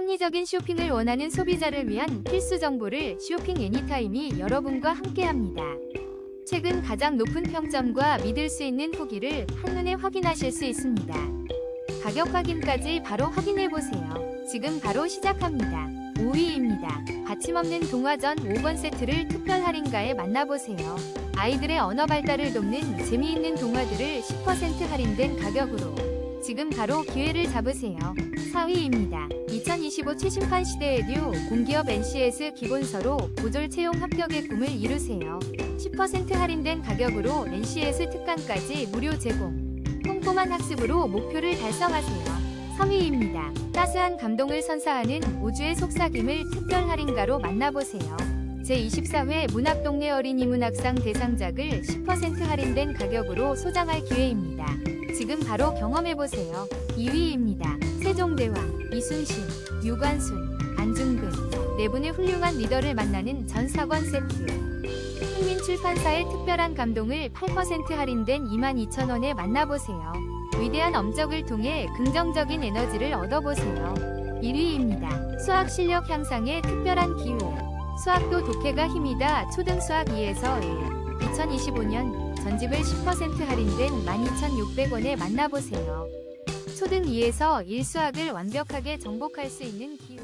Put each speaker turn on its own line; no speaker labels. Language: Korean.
합리적인 쇼핑을 원하는 소비자를 위한 필수 정보를 쇼핑 애니타임이 여러분과 함께합니다. 최근 가장 높은 평점과 믿을 수 있는 후기를 한눈에 확인하실 수 있습니다. 가격 확인까지 바로 확인해 보세요. 지금 바로 시작합니다. 5위입니다. 받침없는 동화전 5권 세트를 특별 할인가에 만나보세요. 아이들의 언어 발달을 돕는 재미있는 동화들을 10% 할인된 가격으로 지금 바로 기회를 잡으세요. 4위입니다. 2025 최신판 시대의 듀 공기업 NCS 기본서로 보졸 채용 합격의 꿈을 이루세요. 10% 할인된 가격으로 NCS 특강까지 무료 제공. 꼼꼼한 학습으로 목표를 달성하세요. 3위입니다. 따스한 감동을 선사하는 우주의 속삭임을 특별 할인가로 만나보세요. 제24회 문학동네 어린이 문학상 대상작을 10% 할인된 가격으로 소장할 기회입니다. 지금 바로 경험해보세요. 2위입니다. 세종대왕, 이순신, 유관순, 안중근 네 분의 훌륭한 리더를 만나는 전사관 세트. 흥민출판사의 특별한 감동을 8% 할인된 22,000원에 만나보세요. 위대한 엄적을 통해 긍정적인 에너지를 얻어보세요. 1위입니다. 수학 실력 향상의 특별한 기회. 수학도 독해가 힘이다. 초등수학 2에서 1. 2025년 전집을 10% 할인된 12,600원에 만나보세요. 초등 2에서 1 수학을 완벽하게 정복할 수 있는 기회.